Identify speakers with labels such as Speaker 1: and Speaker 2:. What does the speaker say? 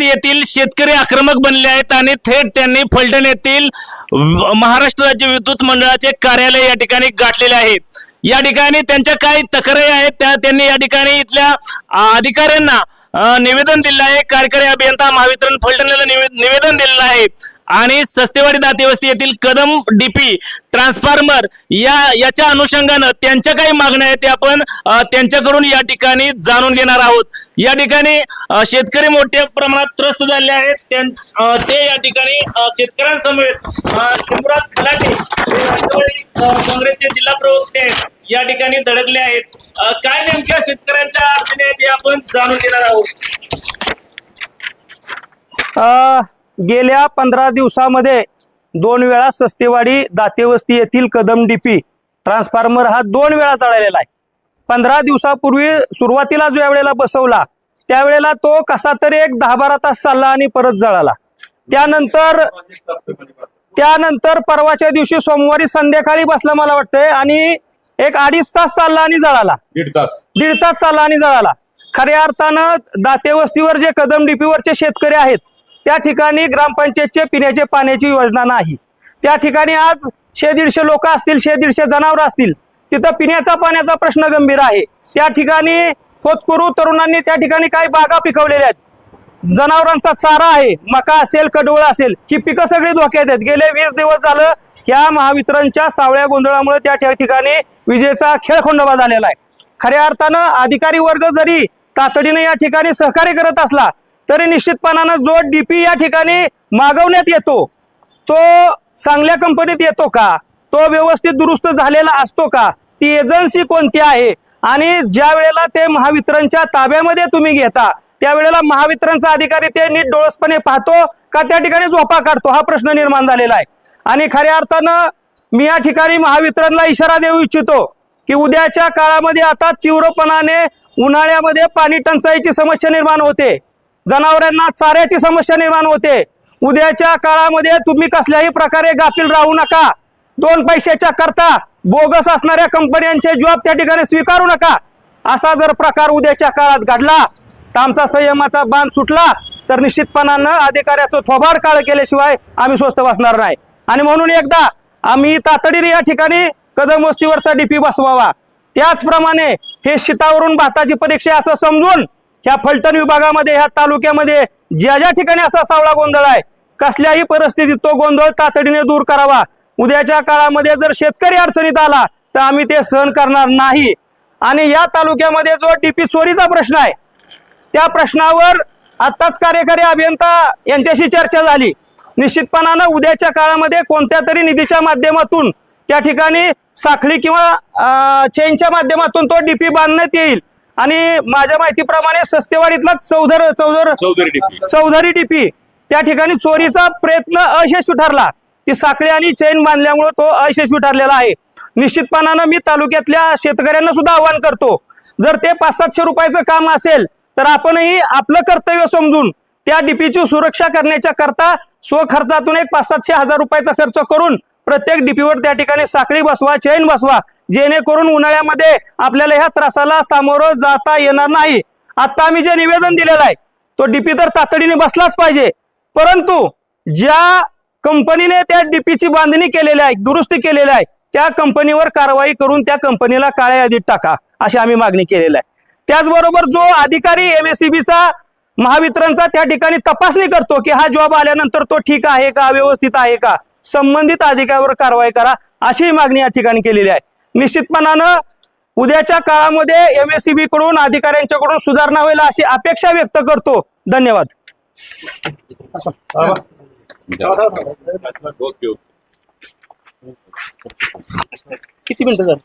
Speaker 1: येथील शेतकरी आक्रमक बनले आहेत आणि थेट त्यांनी फलटण येथील महाराष्ट्र राज्य विद्युत मंडळाचे कार्यालय या ठिकाणी गाठलेले आहे. या ठिकाणी त्यांच्या काही तक्रारी आहेत. त्या त्यांनी या ठिकाणी इथल्या अधिकाऱ्यांना निवेदन दिलं आहे. कार्यकारी अभियंता महावितरण फलटणला निवेदन दिलेलं आहे. आणि सस्तेवाडी दातेवस्ती येथील कदम डीपी ट्रान्सफॉर्मर या याच्या अनुषंगानं त्यांच्या काही मागण्या आहेत. त्या आपण त्यांच्याकडून या ठिकाणी जाणून घेणार आहोत. या ठिकाणी शेतकरी मोठ्या प्रमाणात त्रस्त झाले आहेत. त्यां- ते या ठिकाणी शेतकऱ्यांसमवेत शिवराज खलाटे राष्ट्रवादी काँग्रेसचे जिल्हा प्रवक्ते आहेत या ठिकाणी धडकले आहेत. काय नेमक्या शेतकऱ्यांच्या अडचणी आहेत हे आपण जाणून घेणार आहोत.
Speaker 2: गेल्या पंधरा दिवसामध्ये दोन वेळा सस्तेवाडी दातेवस्ती येथील कदम डीपी ट्रान्सफॉर्मर हा दोन वेळा जळालेला आहे. पंधरा दिवसापूर्वी सुरुवातीला ज्या वेळेला बसवला त्यावेळेला तो कसा तरी एक दहा बारा तास चालला आणि परत जळाला. त्यानंतर त्यानंतर परवाच्या दिवशी सोमवारी संध्याकाळी बसला मला वाटतंय आणि एक अडीच तास चालला आणि जळाला.
Speaker 3: दीड तास.
Speaker 2: दीड तास चालला आणि जळाला. खऱ्या अर्थानं दाते वस्तीवर जे कदम डीपीवरचे शेतकरी आहेत त्या ठिकाणी ग्रामपंचायतचे पिण्याचे पाण्याची योजना नाही. त्या ठिकाणी आज शे दीडशे लोक असतील शे दीडशे जनावर असतील तिथं पिण्याचा पाण्याचा प्रश्न गंभीर आहे. त्या ठिकाणी खोतकरू तरुणांनी त्या ठिकाणी काही बागा पिकवलेल्या आहेत. जनावरांचा चारा आहे मका असेल कडवळ असेल ही पिकं सगळी धोक्यात आहेत. गेले वीस दिवस झालं ह्या महावितरणच्या सावळ्या गोंधळामुळे त्या ठिकाणी विजेचा खेळखंडोबा झालेला आहे. खऱ्या अर्थानं अधिकारी वर्ग जरी तातडीने या ठिकाणी सहकार्य करत असला तरी निश्चितपणानं जो डीपी या ठिकाणी मागवण्यात येतो तो चांगल्या कंपनीत येतो का? तो व्यवस्थित दुरुस्त झालेला असतो का? ती एजन्सी कोणती आहे? आणि ज्या वेळेला ते महावितरणच्या ताब्यामध्ये तुम्ही घेता त्यावेळेला महावितरणचा अधिकारी ते नीट डोळसपणे पाहतो का त्या ठिकाणी झोपा काढतो. हा प्रश्न निर्माण झालेला आहे. आणि खऱ्या अर्थानं मी या ठिकाणी महावितरणला इशारा देऊ इच्छितो की उद्याच्या काळामध्ये आता तीव्रपणाने उन्हाळ्यामध्ये पाणी टंचाईची समस्या निर्माण होते. जनावरांना चाऱ्याची समस्या निर्माण होते. उद्याच्या काळामध्ये तुम्ही कसल्याही प्रकारे गाफील राहू नका. दोन पैशाच्या करता बोगस असणाऱ्या कंपन्यांचे जॉब त्या ठिकाणी स्वीकारू नका. असा जर प्रकार उद्याच्या काळात घडला तर आमचा संयमाचा बांध सुटला तर निश्चितपणानं अधिकाऱ्याचं थोबाड काळ केल्याशिवाय आम्ही स्वस्त बसणार नाही. आणि म्हणून एकदा आम्ही तातडीने या ठिकाणी कदम वस्तीवरचा डीपी बसवावा. त्याचप्रमाणे हे शितावरून भाताची परीक्षा असं समजून ह्या फलटण विभागामध्ये ह्या तालुक्यामध्ये ज्या ज्या ठिकाणी असा सावळा गोंधळ आहे कसल्याही परिस्थितीत तो गोंधळ तातडीने दूर करावा. उद्याच्या काळामध्ये जर शेतकरी अडचणीत आला तर आम्ही ते सहन करणार नाही. आणि या तालुक्यामध्ये जो डीपी चोरीचा प्रश्न आहे त्या प्रश्नावर आताच कार्यकारी अभियंता यांच्याशी चर्चा झाली. निश्चितपणानं उद्याच्या काळामध्ये कोणत्या तरी निधीच्या माध्यमातून त्या ठिकाणी साखळी किंवा चेनच्या माध्यमातून तो डीपी बांधण्यात येईल. आणि माझ्या माहितीप्रमाणे सस्तेवाडीतला चौधर चौधर
Speaker 3: चौधरी डीपी.
Speaker 2: त्या ठिकाणी चोरीचा प्रयत्न अयशस्वी ठरला. ती साखळी आणि चैन बांधल्यामुळे तो अयशस्वी ठरलेला आहे. निश्चितपणानं मी तालुक्यातल्या शेतकऱ्यांना सुद्धा आवाहन करतो. जर ते पाच सातशे रुपयाचं काम असेल तर आपणही आपलं कर्तव्य समजून त्या डीपीची सुरक्षा करण्याच्या करता स्वखर्चातून एक पाच सातशे हजार रुपयाचा खर्च करून प्रत्येक डीपीवर त्या ठिकाणी साखळी बसवा चैन बसवा. जेणेकरून उन्हाळ्यामध्ये आपल्याला ह्या त्रासाला सामोरं जाता येणार नाही. आता आम्ही जे निवेदन दिलेलं आहे तो डीपी तर तातडीने बसलाच पाहिजे. परंतु ज्या कंपनीने त्या डीपीची बांधणी केलेली आहे दुरुस्ती केलेली आहे त्या कंपनीवर कारवाई करून त्या कंपनीला काळ्या यादीत टाका अशी आम्ही मागणी केलेली आहे. त्याचबरोबर जो अधिकारी एमएससीबीचा महावितरणचा त्या ठिकाणी तपासणी करतो की हा जॉब आल्यानंतर तो ठीक आहे का व्यवस्थित आहे का संबंधित अधिकाऱ्यावर कारवाई करा अशी मागणी या ठिकाणी केलेली आहे. निश्चितपणानं उद्याच्या काळामध्ये एमएससीबी कडून अधिकाऱ्यांच्याकडून सुधारणा होईल अशी अपेक्षा व्यक्त करतो. धन्यवाद. किती मिनिटं झाली?